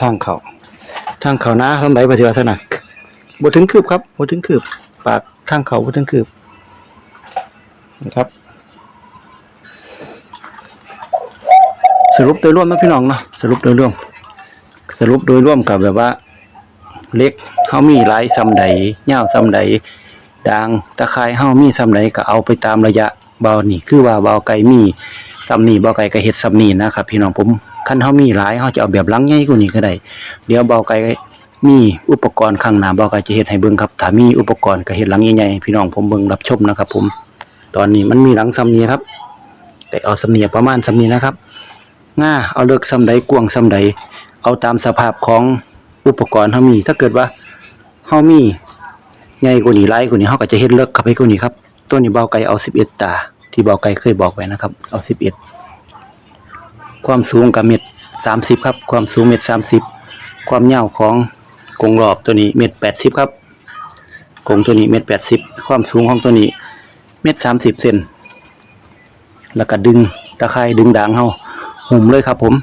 ทางเขาทางเขานะทำไดปฏิวัตินะบ่ถึงคืบครับบ่ถึงคืบ ปากทางเขาบ่ถึงคืบนะครับ สรุปโดยรวมนะพี่น้องเนาะสรุปโดยรวม สรุปโดยรวมกับแบบว่า เล็กเฮามีหลายซำใดยาวซำใดด่างตะไคร้เฮามีซำใดก็เอาไปตามระยะเบานี่คือว่าเบาไก่มีซำนี้เบาไก่ก็เฮ็ดซำนี้นะครับพี่น้องผม คันเฮามีหลายเฮาจะเอาแบบหลังใหญ่กว่านี้ก็ได้ เดี๋ยวเบาไก่มีอุปกรณ์ข้างหน้าเบาไก่จะเฮ็ดให้เบิ่งครับถ้ามีอุปกรณ์ก็เฮ็ดหลังใหญ่ๆพี่น้องผมเบิ่งรับชมนะครับ ผม ตอนนี้มันมีหลังซำนี้ครับแต่เอาซำนี้ประมาณซำนี้นะครับง่าเอาเลิกซำใดกวงซำใดเอาตามสภาพของอุปกรณ์เฮามี ถ้าเกิดว่าเฮามีใหญ่กว่านี้หลายกว่านี้เฮาก็จะเฮ็ดเลิกเข้าไปกว่านี้ครับตัวนี้เบาไก่เอา11ตาที่เบาไก่เคยบอกไว้นะครับ เอา11 ความสูงกับเม็ด30ครับ ความสูงเม็ด30ความยาวของกรงรอบตัวนี้เม็ด80ครับกรงตัวนี้เม็ด80ความสูงของตัวนี้เม็ด30เซนแล้วก็ดึงตะไคร้ดึงด่างเฮาหุ่มเลยครับผม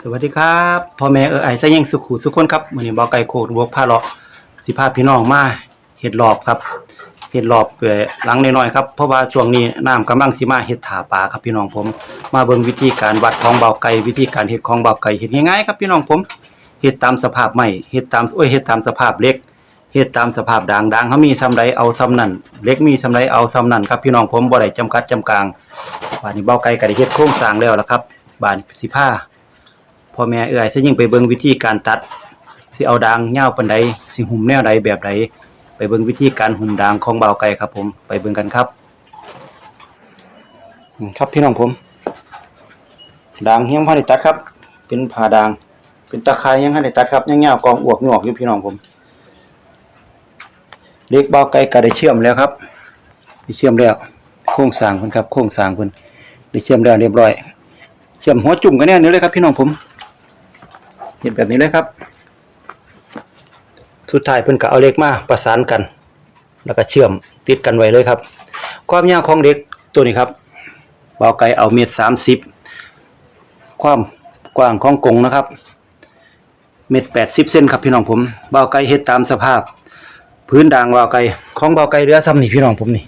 สวัสดีครับพ่อแม่เออไอซะยังสุขุสุขคนครับมื้อนี้บ่ไก่โคดบวกพาเลาะสิพาพี่น้องมาเฮ็ดรอบครับ เฮ็ดรอบเอ่อหลังน้อยๆครับเพราะว่าช่วงนี้น้ำกำลังสิมาเฮ็ดถาปลาครับพี่น้องผม มาเบิ่งวิธีการวัดของเบาไก่วิธีการเฮ็ดของเบาไก่เฮ็ดง่ายๆครับพี่น้องผมเฮ็ดตามสภาพไม้เฮ็ดตามโอ้ยเฮ็ดตามสภาพเล็กเฮ็ดตามสภาพด่างด่างเขามีซำใดเอาซำนั้นเล็กมีซำใดเอาซำนั้นครับพี่น้องผมบ่ได้จำกัดจำกังบัดนี้เบาไก่ก็ได้เฮ็ดโครงสร้างแล้วละครับบานี้สิพาพ่อแม่เอื้อยสิยิ่งไปเบิ่งวิธีการตัดสิเอาดางยาปานใดสิหุ่มแนวใดแบบใด ไปเบิ่งวิธีการหุ่มดางของบ่าวไก่ครับ ผมไปเบิ่งกันครับอืมครับพี่น้องผมดางยังบ่ได้ตัดครับ เป็นผ่าดาง เป็นตะไคร้ยังบ่ได้ตัดครับยังยากองอวกงอกอยู่พี่น้องผมเล็กบ่าวไก่ก็ได้เชื่อมแล้วครับได้เชื่อมแล้วโครงสางเพิ่นครับโครงสางเพิ่นได้เชื่อมแล้วเรียบร้อย เชื่อมหัวจุ่มกันแน่นี้เลยครับ พี่น้องผมเห็นแบบนี้เลยครับ สุดท้ายเพิ่นก็เอาเล็กมาประสานกัน แล้วก็เชื่อมติดกันไว้เลยครับ ความยาวของเล็กตัวนี้ครับเบาไก่เอาเมตรสามสิบความกว้างของกงนะครับ เมตรแปดสิบเซนครับพี่น้องผมเบาไก่เฮ็ดตามสภาพ พื้นด่างเบาไก่ของเบาไก่เรือซ้ำนี่พี่น้องผมนี่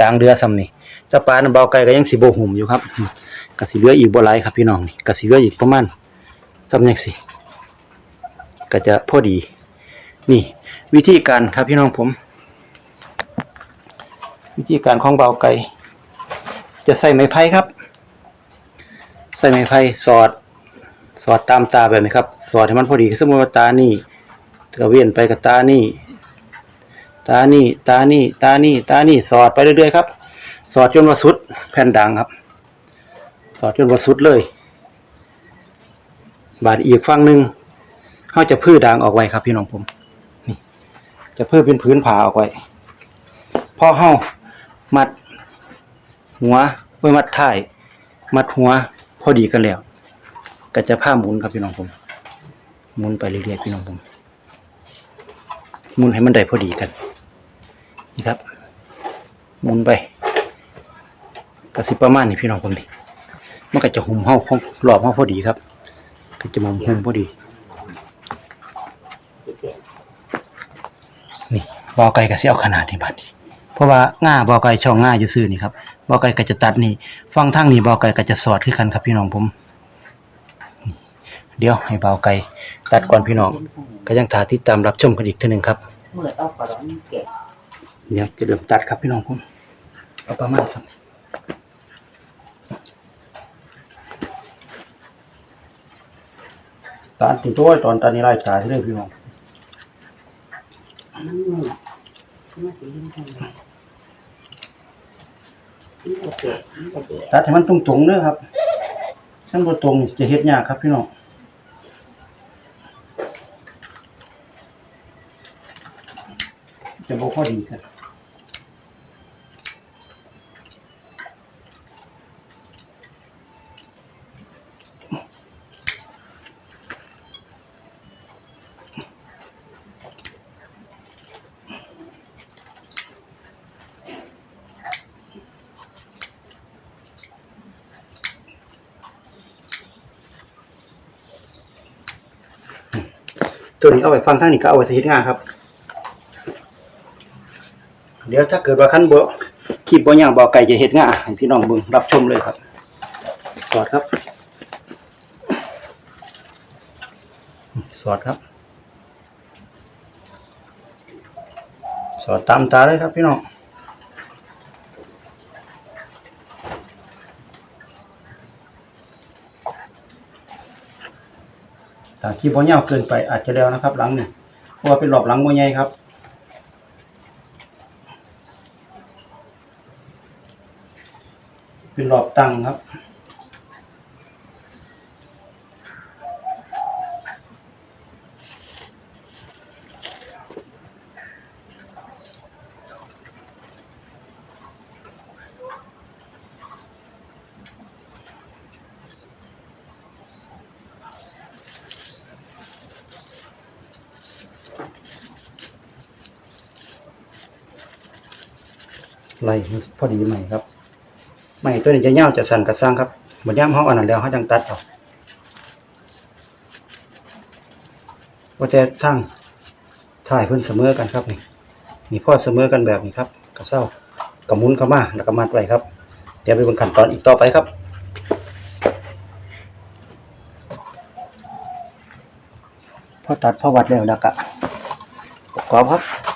ด่างเรือซ้ำนี่จะปลานเบาไก่ก็ยังสิโบหุ่มอยู่ครับกสิเหลืออีกบ่หลายครับพี่น้องนี่กสิเหลืออีกประมาณจำแนกสิก็จะพอดี นี่วิธีการครับพี่น้องผม วิธีการของเบาไก่จะใส่ไม้ไผ่ครับ ใส่ไม้ไผ่สอด สอดตามตาแบบนี้ครับ สอดให้มันพอดีสมมติว่าตานี่ก็เวียนไปกับตานี่ตานี่ตานี่ตานี่ตานี่สอดไปเรื่อยๆครับ สอดจนว่าสุดแผ่นดังครับ สอดจนว่าสุดเลย บาดอีกฝั่งหนึ่งเขาจะพื้อด่างออกไว้ครับพี่น้องผม จะเพื้อเป็นพื้นผาออกไว้พอเฮามัด หัวไว้มัดท้าย มัดหัว พอดีกันแล้ว ก็จะผ้าหมุนครับพี่น้องผม หมุนไปเรื่อยๆพี่น้องผม หมุนให้มันได้พอดีกัน นี่ครับ หมุนไปกระสิประมาณนี้พี่น้องผมดิมันก็จะหุ่มเฮาของรอบเฮาพอดีครับ ก็จะมุมหุ่มพอดี นี่ บอไก่ก็สิเอาขนาดนี้บัดนี้เพราะว่าง่าบอไก่ช่องง่าอยู่ซื่อนี่ครับบอไก่ก็จะตัดนี่ฟังทางนี้บอไก่ก็จะสอดคือกันครับพี่น้องผม เดี๋ยวให้บอไก่ตัดก่อนพี่น้องก็ยังถาติดตามรับชมกันอีกเทีนึงครับเมื่อเอาปลาร้อนแกะเดี๋ยวจะเริ่มตัดครับพี่น้องผมเอาประมาณสักตอนติดตัวตอนตอนนี้ไล่ตาที่เรื่องพี่น้อง นหนึ่งมาตีกันทำไมนี่ก็แกะนี่ก็แกะตัดให้มันตรงๆเด้อครับฉันบ่ตรงจะเฮ็ดยากครับพี่น้องจะบ่พอดีครับ ตัวนี้เอาไว้ฟังทางนี้ก็เอาไว้ใช้เฮ็ดงานครับ เดี๋ยวถ้าเกิดว่าขั้นบ่คลิปบ่ยางบ่ไก่จะเฮ็ดงานให้พี่น้องเบิ่งรับชมเลยครับสอดครับ สอดครับ สอดตามตาเลยครับพี่น้อง ถ้าขี้บ่ยาวเกินไปอาจจะแล้วนะครับ หลังเนี่ยเพราะว่าเป็นรอบหลังบ่ใหญ่ครับเป็นรอบตังครับ ไล่พอดีใหม่ครับใหม่ตัวนี้จะยาจะสั่นกระสร้างครับเหมือนย่ามห้องอันนั้นแล้วเขาจังตัดเอาว่าแต่ทั้งถ่ายเพิ่นเสมอกันครับนี่นี่พ่อเสมอกันแบบนี้ครับกระเซ้ากระมุนเข้ามาแล้วก็มัดไว้ครับ เดี๋ยวไปบิ่งขั้นตอนอีกต่อไปครับพอตัดพอวัดแล้วแล้วก็ประกอบครับ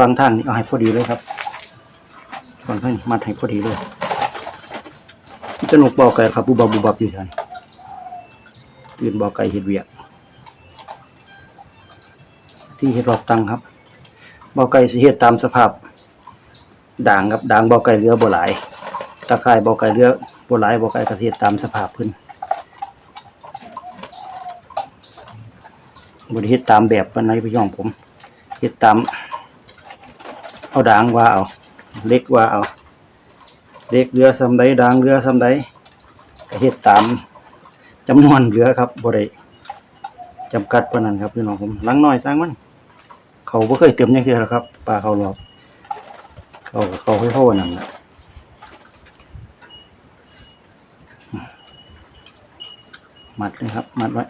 ฟังทางนี้เอาให้พอดีเลยครับฟังทางนี้มัดให้พอดีเลยสนุกบอกไก่ครับบูบับบูบับอยู่ทันตื่นบอกไก่เห็ดเวียก ที่เห็ดรอบตังครับบอกไก่สิเห็ดตามสภาพ ด่างครับด่างบอกไก่เรือบ่หลายตะไคร่บอกไก่เรือบ่หลายบอกไก่กระเทียดตามสภาพพื้นบริเฮ็ดตามแบบปันไหนพี่ย่องผมเฮ็ดตาม เอาด่างว่าเอา เล็กว่าเอาเล็กเรือซำใดด่างเรือซำใดเฮ็ดตามจำนวนเรือครับบ่ได้จำกัดปานนั้นครับพี่น้องผมลังน้อยสร้างมันเขาบ่เคยเต็มจังซี่หรอครับปลาเขาหลอกเขาเขาให้เขานั่นนะมัดเลยครับ มัดไว้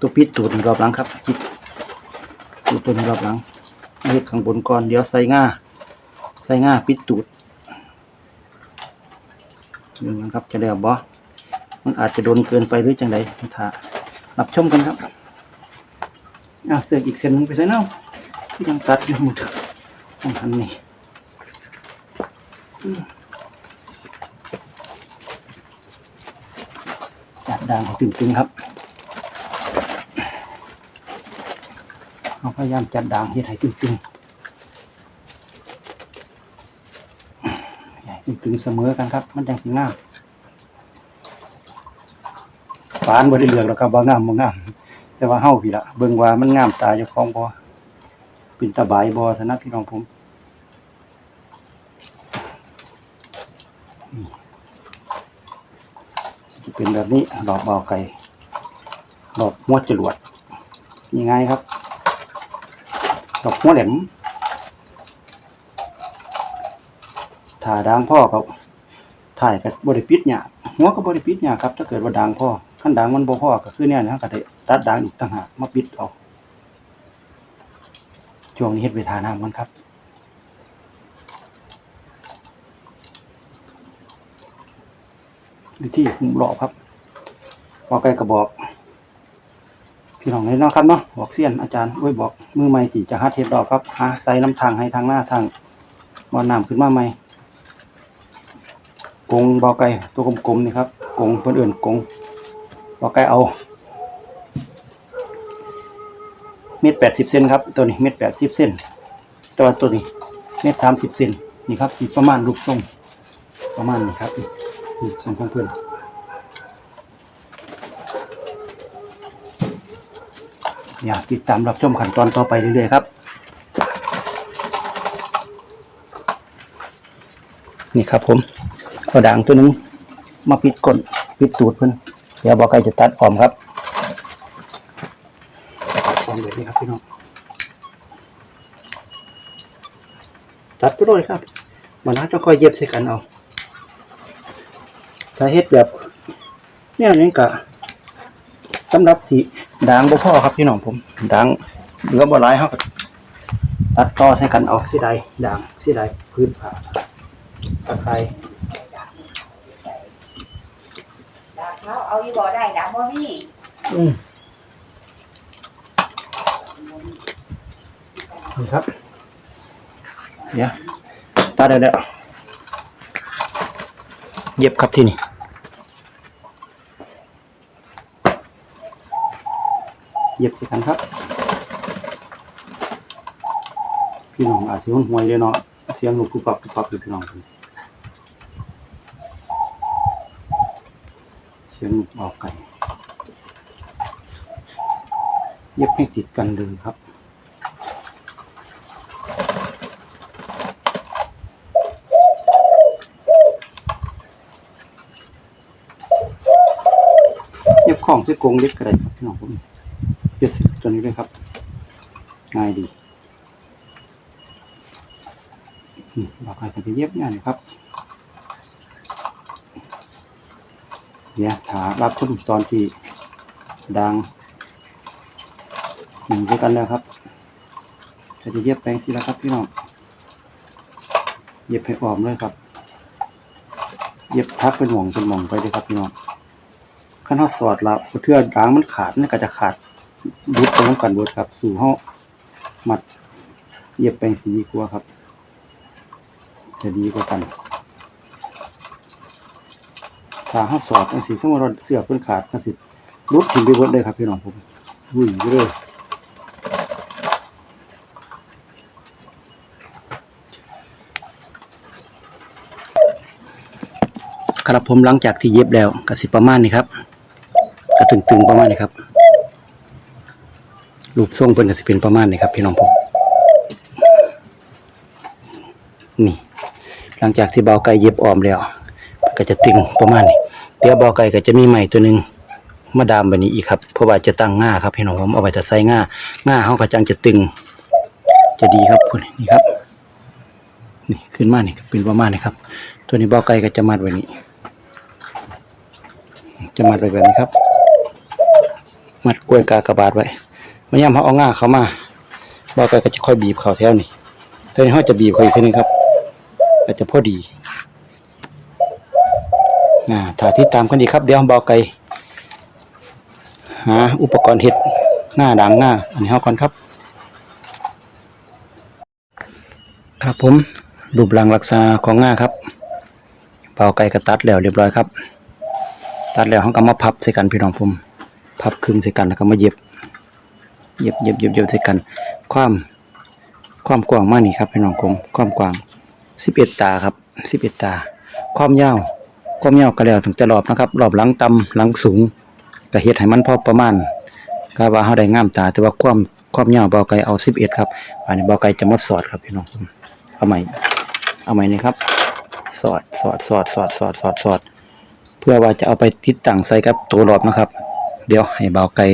ตัวปิดตูดรอบหลังครับปิดตู ดูตัวนี้รอบหลังเฮ็ดข้างบนก่อนเดี๋ยวใส่ง่าใส่ง่าปิดตูดนี่นะครับจะได้บ่มันอาจจะโดนเกินไปหรือจังไดถ้ารับชมกันครับอะเสือกอีกเส้นหนึงไปใส่เน่าที่ยังตัดอยู่หมดต้องทันนี่อืมจัดด่างให้ตึงๆครับ เราพยายามจัดด่างเฮ็ดให้ตึงๆให้ตึงๆเสมอกันครับ มันจังสิงามฝานบ่ได้เลือกหรอกครับว่างามบ่งาม แต่ว่าเฮาพี่ละเบิ่งว่ามันงามตาเจ้าของบ่เป็นตาบายบ่ซะนะพี่น้องผมจะเป็นแบบนี้ดอกเบาไก่ดอกมวดจรวดยังไงครับ ดอกหัวแหลมถ้าด่างพ่อก็ถ่ายกับบริปิดเนี่ยหัวก็บริปิดเนี่ยครับถ้าเกิดว่าด่างพ่อขั้นด่างมันบ่พ่อก็คือเนี่ยนะก็ได้ตัดด่างอีกต่างหากมาปิดเอาช่วงนี้เฮ็ดเวทาน้ำมันครับวิธีหุมหลอกครับพอไก่กระบอก พี่น้องเลยเนาะครับเนาะบอกเสียนอาจารย์ไว้ยบอกมือใหม่ที่จะฮัดเฮ็ดดอกครับหาใส่น้ำทางให้ทางหน้าทางบ่อน้ำขึ้นมาใหม่กงบอไก่ตัวกลมๆนี่ครับกงเพิ่นอื่นกงบอไก่เอาเม็ดแปดสิบเซนครับตัวนี้เม็ดแปดสิบเซนตัวตัวนี้เม็ดสามสิบเซนนี่ครับสิประมาณรูปทรงประมาณนี้ครับนี่รูปทรงของเพื่อน อยากติดตามรับชมขั้นตอนต่อไปเรื่อยๆครับ นี่ครับผมเอาด่างตัวนึงมาปิดก้นปิดตูดเพิ่อนเดี๋ยวบอกใครจะตัดออมครับออมแบบนี้ครับพี่น้องตัดไปเลยครับมันน่าจะค่อยเย็บใส่กันเอาถ้าเฮ็ดแบบเนี่ยนี่ก็ สำหรับที่ด่างบ่พอครับพี่น้องผมด่างเหลือบ่หลายเฮาก็ตัดต่อใส่กันเอาสิใดด่างสิใดพื้นผ้าตะไคร้ดาเขาเอาอยู่บ่ได้ดาบ่มีอืมนี่ครับเดี๋ยวตัดได้แล้วเย็บครับที่นี่ เย็บสิกันครับ พี่น้องอาจจะห่วยเลยเนาะเสียงหนูปุบปับปุบปับอยู่พี่น้องเสียงหนูออกไก่เย็บให้ติดกันเลยครับเย็บของเส้อกงเล็กก็ได้ครับพี่น้องผม เย็บตัวนี้เลยครับ ง่ายดีอืมเราใครก็จะเย็บง่ายครับ เดี๋ยวถารับชมตอนที่ดังหนึ่งด้วยกันแล้วครับจะเย็บแปลงสิแล้วครับพี่น้องเย็บให้ออมเลยครับ เย็บทักเป็นหม่องเป็นหม่องไปเลยครับพี่น้องขั้นเขาสอดละเทื่อด่างมันขาดนี่ก็จะขาด ยุบตรงกันเบิดครับ สู่เขามัดเย็บแปลงสีดีกว่าครับ จะดีกว่ากันถ้าเขาสอดจังสีสมมติเราเสื้อเพิ่นขาดจังสิรุดถึงไปเบิดเลยครับพี่น้องผมวิ่งไปเลยครับผมหลังจากที่เย็บแล้วก็สิประมาณนี้ครับก็ตึงๆประมาณนี้ครับ รูปทรงเพิ่นก็สิเป็นประมาณนี้ครับ พี่น้องผมนี่ หลังจากที่เบาไก่เย็บออมแล้ว ก็จะตึงประมาณนี้เดี๋ยวเบาไก่ก็จะมีใหม่ตัวหนึ่งมาดามแบบนี้อีกครับเพราะว่าจะตั้งง่าครับพี่น้องผมเอาไปจะใส่ง่าง่าเขาก็จังจะตึง จะดีครับพุ่นนี่ครับ นี่ขึ้นมานี่เป็นประมาณนี้ครับ ตัวนี้เบาไก่ก็จะมัดไว้นี้ จะมัดไว้แบบนี้ครับ มัดกล้วยกากระบาดไว้ มื่ยามเขาเอาง่าเขามาเบาไก่ก็จะค่อยบีบเขาแถวนี้ตัวนี้เขาจะบีบเขาอีกทีนึงครับก็จจะพอดีอ่าถ้าที่ตามกันดีครับ เดี๋ยวเบาไก่หาอุปกรณ์เห็ดหน้าด่างหน้าอันนี้เขาก่อนครับ ครับผมรูปร่างลักษณะของง่าครับเบาไก่ก็ตัดแล้วเรียบร้อยครับ ตัดแล้วเขาก็มาพับใส่กันพี่น้องผม พับครึ่งใส่กันแล้วก็มาเย็บ เย็บเย็บเย็บเย็บใส่กัน ความความกว้างมากนี่ครับพี่น้องผมความกว้างสิบเอ็ดตาครับสิบเอ็ดตา ความยาวความยาวก็แล้วถึงจะรอบนะครับรอบหลังต่ำหลังสูงก็เฮ็ดให้มันพอประมาณก็ว่าเขาได้งามตา แต่ว่าความความยาวเบาไก่เอาสิบเอ็ดครับอันนี้เบาไก่จะมาสอดครับพี่น้องผมเอาใหม่เอาใหม่นี่ครับ สอดสอดสอดสอดสอดสอดสอด เพื่อว่าจะเอาไปติดตั้งใส่กับตัวรอบนะครับ เดี๋ยวให้เบาไก่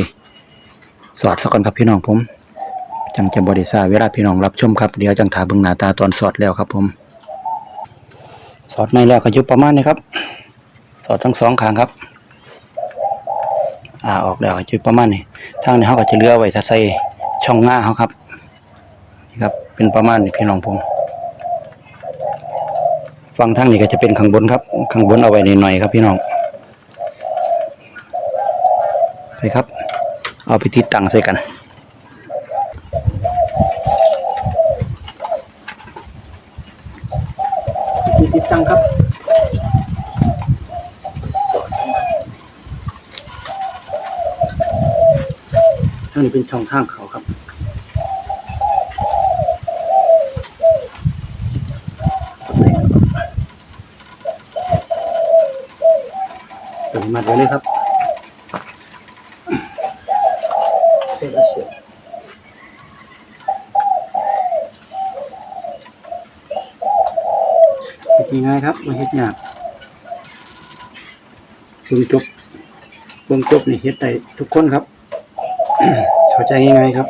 สอดสักก่อนครับพี่น้องผม จังจะบริษาเวลาพี่น้องรับชมครับเดี๋ยวจังถาเบิ่งหน้าตาตอนสอดแล้วครับผม สอดในแล้วก็ยู่ประมาณนี้ครับ สอดทั้งสองข้างครับ อ่าออกแล้วก็อยู่ประมาณนี้ทางนี้เขาก็จะเลือกไว้ถ้าใส่ช่องหน้าเขาครับนี่ครับ เป็นประมาณนี้พี่น้องผมฝั่งทางนี้ก็จะเป็นข้างบนครับ ข้างบนเอาไว้ในหน่อยๆครับพี่น้องไปครับ เอาไปติดตั้งใส่กันติดตั้งครับสอดเข้านี้เป็นช่องทางเขาครับเปิดมัดไว้เลยครับเสร็จแล้วเสร็จ เฮ็ด ง่ายๆครับมาเฮ็ดยากเบิ่งจบเบิ่งจบนี่เฮ็ดได้ทุกคนครับ เข้าใจง่ายๆครับ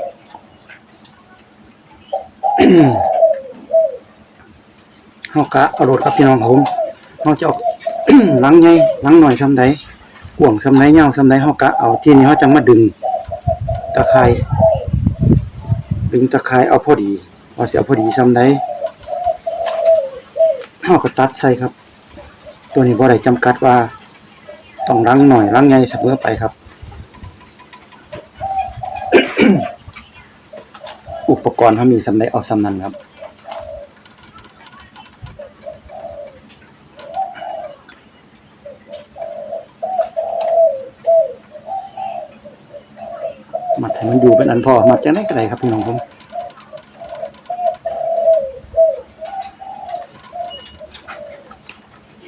เฮากะเอาโหลดครับพี่น้องผมเฮาจะเอาหลังใหญ่หลังหน่อยซ้ำใดกวางสำไรเงาสำไรเฮากะเอาที่นี้เฮาจังมาดึงตะไคร้ดึงตะไคร้เอาพอดีว่าเสิเอาพอดีสำไร เฮาก็ตัดใส่ครับ ตัวนี้บ่ได้จำกัดว่า ต้องรังหน่อยรังใหญ่เสมอไปครับ อุปกรณ์เขามีสำไรเอาสำนั้นครับมัดให้มันอยู่เป็นอันพอมัดจะได้ก็ได้ครับพี่น้องผม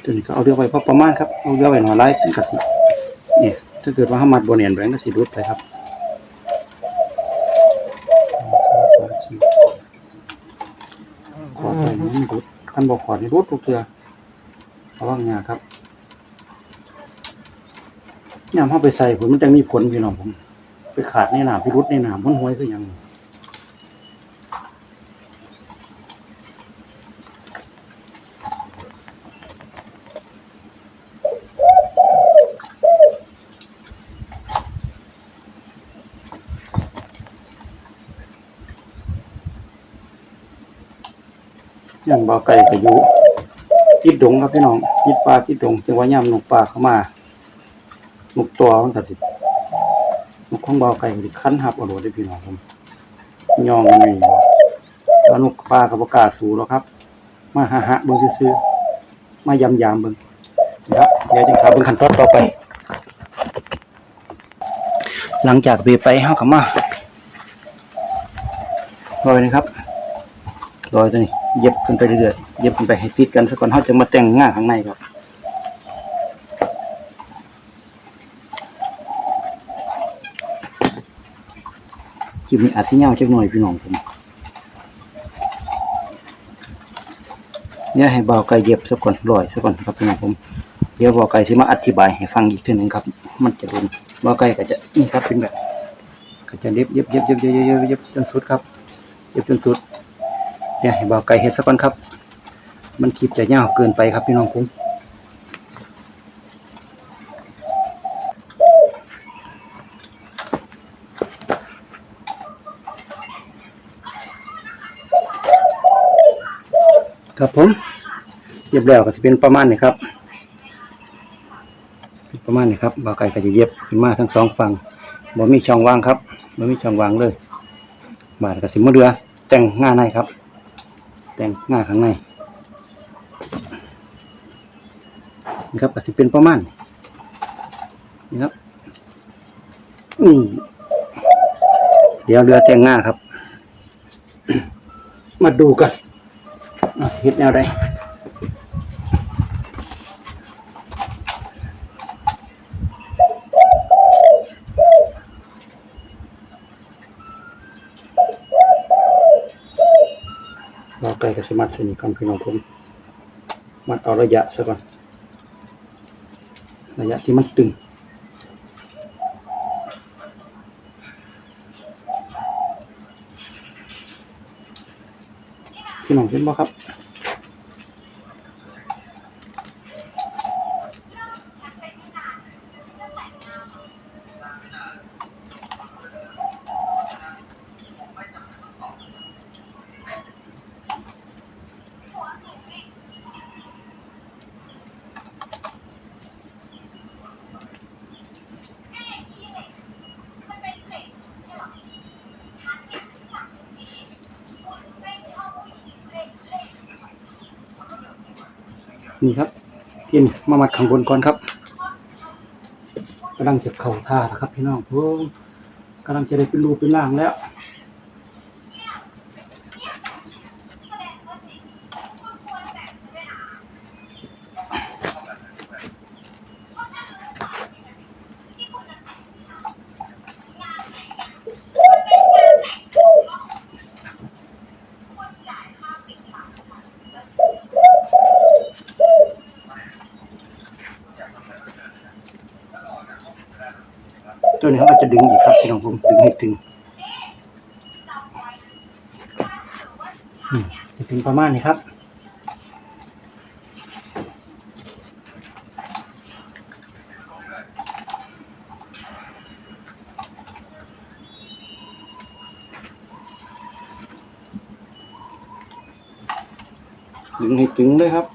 ตัวนี้ก็ เอาเรือไว้พอประมาณครับเอาเรือไว้หน่อยไล่ถึงกระสิเนี่ยถ้าเกิดว่าห้ามัดบนเนียนแบงก็สิรุดไปครับขอดไปมันรุดคันบอกขอดนี่รุดทุกเทือระวังงาครับยามเข้าไปใส่ผลมันจะมีผลพี่น้องผม ไปขาดในหนามพิรุษในหนามมันห้วยคือยัง ย่างเบาไก่ก็อยู่จิตดงครับพี่น้องจิตปลาจิตดงจังหว่าย่ำนกปลาเข้ามาหนกตัวมันก็สินกของเบาไก่ก็สิคันหับอาโหลดได้พี่น้องผมยองมันนี่แล้วนกปลากับประกาศสูแล้วครับ มาหาหะเบิ่งซื่อมายำยามเบิ่งนะครับเดี๋ยวจังครับเบิ่งขั้นตอนต่อไป หลังจากเบไปเฮาก็มาลอยนะครับลอยตัวนี้ เย็บขึ้นไปเรื่อยเย็บขึ้นไปให้ติดกันสักก่อนเขาจะมาแต่งง่าข้างในครับคลิปนี้อาจจะเงาเช็คหน่อยพี่น้องผมเนี่ยให้เบาไก่เย็บสักก่อนลอยสักก่อนครับพี่น้องผม เดี๋ยวเบาไก่ที่มาอธิบายให้ฟังอีกทีหนึ่งครับ มันจะเป็นเบาไก่ก็จะนี่ครับเป็นแบบก็จะเย็บเย็บเย็บเย็บเย็บเย็บจนสุดครับ เย็บจนสุด เนี่ยให้เบาไก่เฮ็ดสักก่อนครับ มันคลิปจะยาวเกินไปครับพี่น้องผมครับผมเย็บแล้วก็จะเป็นประมาณนี้ครับประมาณนี้ครับบ่าไก่ก็จะเย็บขึ้นมาทั้งสองฝั่งบ่มีช่องว่างครับบ่มีช่องว่างเลยบาดก็สิมาเรือแต่งง่าในครับ แต่งง่าข้างในนี่ครับก็สิเป็นประมาณนี่ครับอืมเดี๋ยวเรือแต่งง่าครับ มาดูกันเฮ็ดแนวใดรอไก่กับสมัดสนิทก่อนพี่น้องผมมัดเอาระยะซะก่อนระยะที่มันตึงพี่น้องเห็นบ่ครับ นี่ครับินมามัดข้างบนก่อนครับกำลังจะเข่าท่านะครับพี่น้องผมกำลังจะได้เป็นรูปเป็นร่างแล้ว จะดึงอีกครับพี่น้องผมดึงให้ถึงถึงประมาณนี้ครับดึงให้ถึงเลยครับ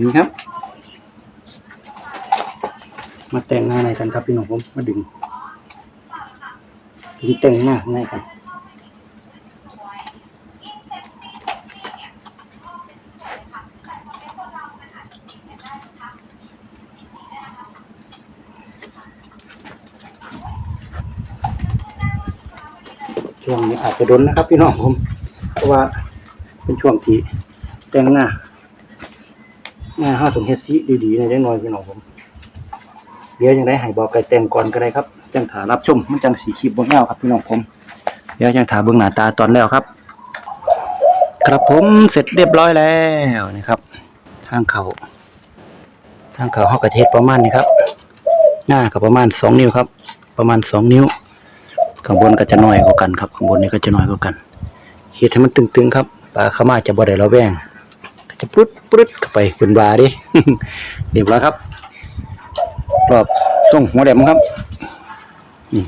นี่ครับ มาแต่งหน้าในกันครับพี่น้องผม มาดึงดึงแต่งหน้าในกันช่วงนี้อาจจะโดนนะครับพี่น้องผม เพราะว่าเป็นช่วงที่แต่งหน้า หน้าห้าสมเฮ็ดซีดีๆในอยได้น้อยพี่น้องผมเดี๋ยวยังได้ให้บอกไก่แต่งก่อนก็ได้ครับ จังถารับชมมันจังสีคลิปบนแล้วครับพี่น้องผม เดี๋ยวจังถาเบื้องหน้าตาตอนแล้วครับ ครับผมเสร็จเรียบร้อยแล้วนะครับ ทางเขาทางเขาเฮากระเทศประมาณนี้ครับ หน้าก็ประมาณสองนิ้วครับ ประมาณสองนิ้วข้างบนก็จะน้อยกว่ากันครับข้างบนนี้ก็จะน้อยกว่ากันเฮ็ดให้มันตึงๆครับปลาขาวมาจะบ่ได้ระแวง ปรุดปรุดเข้าไปเป็นบาดิเรียบร้อยครับ รอบส่งหัวแหลมครับนี่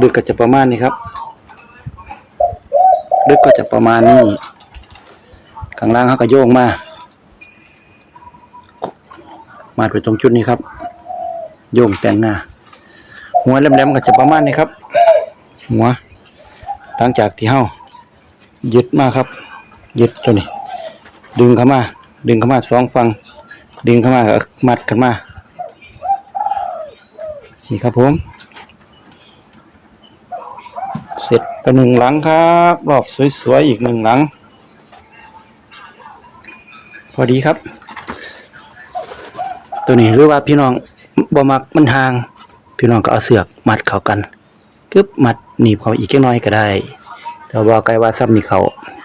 ลึกก็จะประมาณนี้ครับลึกก็จะประมาณนี้ข้างล่างเขาก็โยงมา มาไปตรงจุดนี้ครับ โยงแต่งหน้าหัวแหลมๆก็จะประมาณนี้ครับ หัวหลังจากที่เฮายึดมาครับยึดตัวนี้ ดึงเข้ามา ดึงเข้ามาสองฝั่งดึงเข้ามามัดกันมา นี่ครับผม เสร็จไปหนึ่งหลังครับ รอบสวยๆอีกหนึ่งหลัง พอดีครับ ตัวนี้หรือว่าพี่น้องบ่มักมันห่าง พี่น้องก็เอาเสือกมัดเข้ากันกึบมัดหนีบเขาอีกแค่น้อยก็ได้ แต่ว่าไกลว่าซ้ำนี่เขา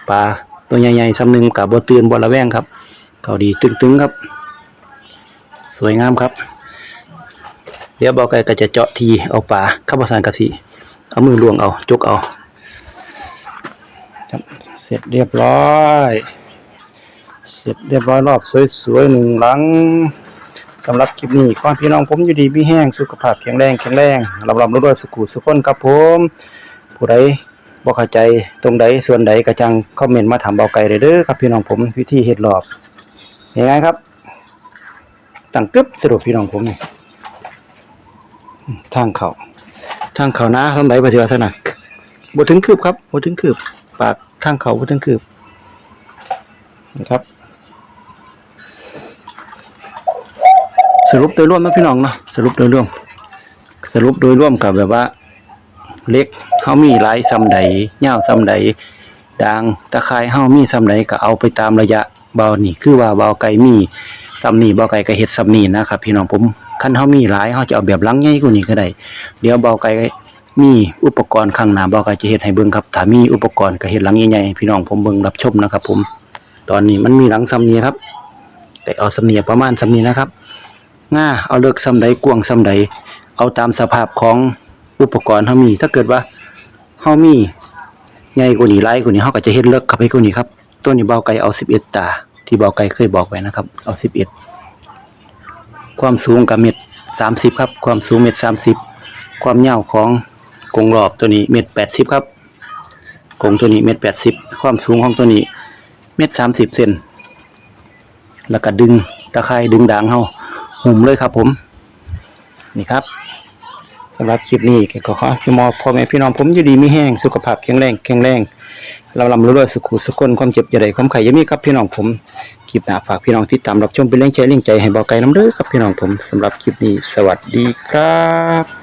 ปลา ตัวใหญ่ๆซ้ำหนึ่งกับบ่เตือนบ่ระแวงครับ เขาดีตึงๆครับ สวยงามครับ เดี๋ยวบอกไกลก็จะเจาะทีเอาปลาข้าวสารกะสิเอามือลวงเอาจุกเอาครับเสร็จเรียบร้อย เสร็จเรียบร้อยรอบสวยๆหนึ่งหลังสำหรับคลิปนี้ขอให้พี่น้องผมอยู่ดีมีแห้งสุขภาพแข็งแรงแข็งแรงลำลำรวยๆสุขุสุขคนครับผมผู้ใด บ่เข้าใจตรงใดส่วนใดก็จังคอมเมนต์มาถามเบาไก่เด้อครับพี่น้องผมวิธีเฮ็ดรอบยังไงครับตั้งกึบสรุปพี่น้องผมนี่ทางเขาทางเขานะทำไดบ่ถือว่าซะนะบ่ถึงคืบครับบ่ถึงคืบ ปากทางเขาบ่ถึงคืบนะครับสรุปโดยรวมนะพี่น้องเนาะสรุปโดยรวม สรุปโดยรวมกับแบบว่า เล็กเฮามีหลายซำใดยาวซำใดด่างตะไคร้เฮามีซ้ำใดก็เอาไปตามระยะเบานี่คือว่าเบาไก่มีซ้ำนี้เบาไก่ก็เฮ็ดซ้ำนี้นะครับพี่น้องผมคันเฮามีหลายเฮาจะเอาแบบหลังใหญ่กว่านี้ก็ได้เดี๋ยวเบาไก่มีอุปกรณ์ข้างหน้าเบาไก่จะเฮ็ดให้เบิ่งครับถ้ามีอุปกรณ์ก็เฮ็ดหลังใหญ่ๆพี่น้องผมเบิ่งรับชมนะครับ ผม ตอนนี้มันมีหลังซ้ำนี้ครับแต่เอาซ้ำนี้ประมาณซ้ำนี้นะครับง่าเอาเลิกซ้ำใดกวงซ้ำใดเอาตามสภาพของ อุปกรณ์เฮามีถ้าเกิดว่าเฮามีใหญ่กว่านี้หลายกว่านี้เฮาก็จะเฮ็ดเลิกเข้าไปกว่านี้ครับตัวนี้เบาไก่เอา11ตา ที่เบาไก่เคยบอกไว้นะครับ เอา11ความสูงกับเม็ด30ครับ ความสูงเม็ด30ความยาวของกรงรอบตัวนี้เม็ด80ครับกรงตัวนี้เม็ด80ความสูงของตัวนี้เม็ด30เซนแล้วก็ดึงตะไคร้ดึงด่างเฮาหุ่มเลยครับผม นี่ครับ สำหรับคลิปนี้ก็ขอพี่มอพ่อแม่พี่น้องผมอยู่ดีมีแห้งสุขภาพแข็งแรงแข็งแรงเราลำรวยสุขุสุขคนความเจ็บอย่าได้ความไข่ยังมีครับพี่น้องผมคลิปหน้าฝากพี่น้องที่ตามรับชมเป็นแรงใจแรงใจให้บอกไกลน้ำเด้อครับพี่น้องผมสำหรับคลิปนี้สวัสดีครับ